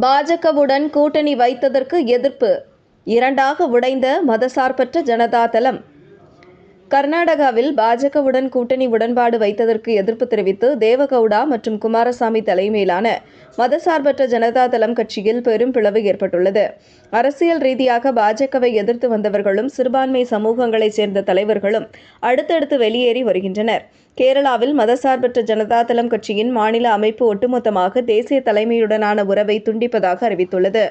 பாஜகவுடன் கூட்டணி வைத்ததற்கு எதிர்ப்பு. இரண்டாக உடைந்த மதசார்பற்ற ஜனதாதளம். கர்நாடகாவில் பாஜகவுடன் கூட்டணி உடன்பாடு வைத்ததற்கு எதிர்ப்பு தெரிவித்து தேவகவுடா மற்றும் குமாரசாமி தலைமையிலான மதசார்பற்ற ஜனதா தளம் கட்சியில் பெரும் பிளவு ஏற்பட்டுள்ளது. அரசியல் ரீதியாக பாஜகவை எதிர்த்து வந்தவர்களும் சிறுபான்மை சமூகங்களைச் சேர்ந்த தலைவர்களும் அடுத்தடுத்து வெளியேறி வருகின்றனர். கேரளாவில் மதசார்பற்ற ஜனதா தளம் கட்சியின் மாநில அமைப்பு ஒட்டுமொத்தமாக தேசிய தலைமையுடனான உறவை துண்டிப்பதாக அறிவித்துள்ளது.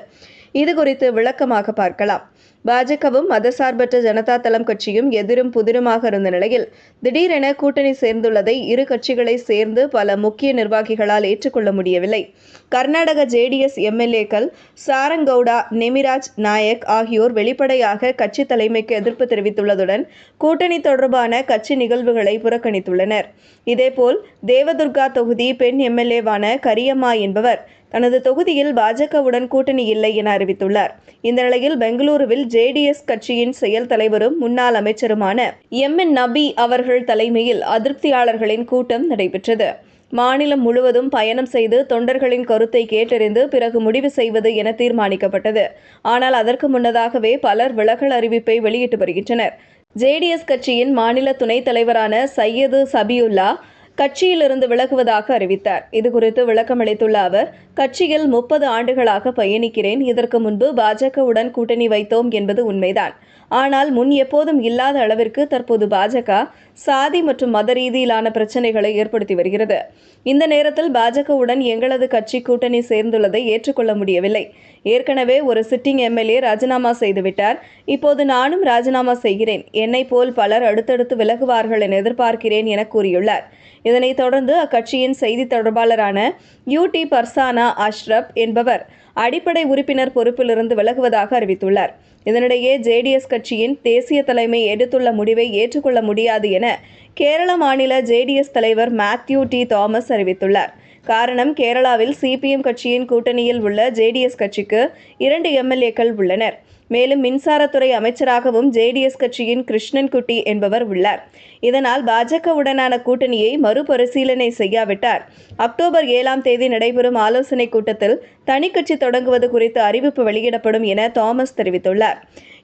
இது குறித்து விளக்கமாக பார்க்கலாம். பாஜகவும் மதசார்பற்ற ஜனதா தளம் கட்சியும் எதிரும் புதிருமாக இருந்த நிலையில் திடீரென கூட்டணி சேர்ந்துள்ளதை இரு கட்சிகளை சேர்ந்து பல முக்கிய நிர்வாகிகளால் ஏற்றுக்கொள்ள முடியவில்லை. கர்நாடக ஜேடிஎஸ் எம்எல்ஏக்கள் சாரங்கவுடா நெமிராஜ் நாயக் ஆகியோர் வெளிப்படையாக கட்சி தலைமைக்கு எதிர்ப்பு தெரிவித்துள்ளதுடன் கூட்டணி தொடர்பான கட்சி நிகழ்வுகளை புறக்கணித்துள்ளனர். இதேபோல் தேவதுர்கா தொகுதி பெண் எம்எல்ஏவான கரியம்மா என்பவர் தனது தொகுதியில் பாஜகவுடன் கூட்டணி இல்லை என அறிவித்துள்ளார். இந்த நிலையில் பெங்களூருவில் ஜேடிஎஸ் கட்சியின் செயல் தலைவரும் முன்னாள் அமைச்சருமான எம். என். நபி அவர்கள் தலைமையில் அதிருப்தியாளர்களின் கூட்டம் நடைபெற்றது. மாநிலம் முழுவதும் பயணம் செய்து தொண்டர்களின் கருத்தை கேட்டறிந்து பிறகு முடிவு செய்வது என தீர்மானிக்கப்பட்டது. ஆனால் அதற்கு முன்னதாகவே பலர் விலகல் அறிவிப்பை வெளியிட்டு வருகின்றனர். ஜேடிஎஸ் கட்சியின் மாநில துணைத் தலைவரான சையது சபியுல்லா கட்சியிலிருந்து விலகுவதாக அறிவித்தார். இதுகுறித்து விளக்கமளித்துள்ள அவர் கட்சியில் முப்பது ஆண்டுகளாக பயணிக்கிறேன். இதற்கு முன்பு பாஜகவுடன் கூட்டணி வைத்தோம் என்பது உண்மைதான். ஆனால் முன் எப்போதும் இல்லாத அளவிற்கு தற்போது பாஜக சாதி மற்றும் மத ரீதியிலான பிரச்சனைகளை ஏற்படுத்தி வருகிறது. இந்த நேரத்தில் பாஜகவுடன் எங்களது கட்சி கூட்டணி சேர்ந்துள்ளதை ஏற்றுக்கொள்ள முடியவில்லை. ஏற்கனவே ஒரு சிட்டிங் எம்எல்ஏ ராஜினாமா செய்துவிட்டார். இப்போது நானும் ராஜினாமா செய்கிறேன். என்னை போல் பலர் அடுத்தடுத்து விலகுவார்கள் என எதிர்பார்க்கிறேன் என கூறியுள்ளார். இதனைத் தொடர்ந்து அக்கட்சியின் செய்தி தொடர்பாளரான யூடி பர்சானா அஷ்ரப் என்பவர் அடிப்படை உறுப்பினர் பொறுப்பிலிருந்து விலகுவதாக அறிவித்துள்ளார். இதனிடையே ஜேடிஎஸ் கட்சியின் தேசிய தலைமை எடுத்துள்ள முடிவை ஏற்றுக்கொள்ள முடியாது என கேரள மாநில ஜேடிஎஸ் தலைவர் மேத்யூ டி தாமஸ் அறிவித்துள்ளார். காரணம் கேரளாவில் சிபிஎம் கட்சியின் கூட்டணியில் உள்ள ஜேடிஎஸ் கட்சிக்கு இரண்டு எம்எல்ஏக்கள் உள்ளனர். மேலும் மின்சாரத்துறை அமைச்சராகவும் ஜேடிஎஸ் கட்சியின் கிருஷ்ணன்குட்டி என்பவர் உள்ளார். இதனால் பாஜகவுடனான கூட்டணியை மறுபரிசீலனை செய்யாவிட்டார். அக்டோபர் ஏழாம் தேதி நடைபெறும் ஆலோசனைக் கூட்டத்தில் தனிக்கட்சி தொடங்குவது குறித்து அறிவிப்பு வெளியிடப்படும் என தாமஸ் தெரிவித்துள்ளார்.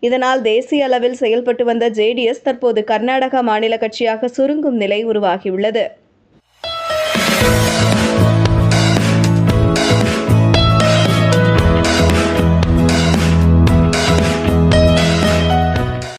இதனால் தேசிய அளவில் செயல்பட்டு வந்த ஜேடிஎஸ் தற்போது கர்நாடக மாநில கட்சியாக சுருங்கும் நிலை உருவாகியுள்ளது.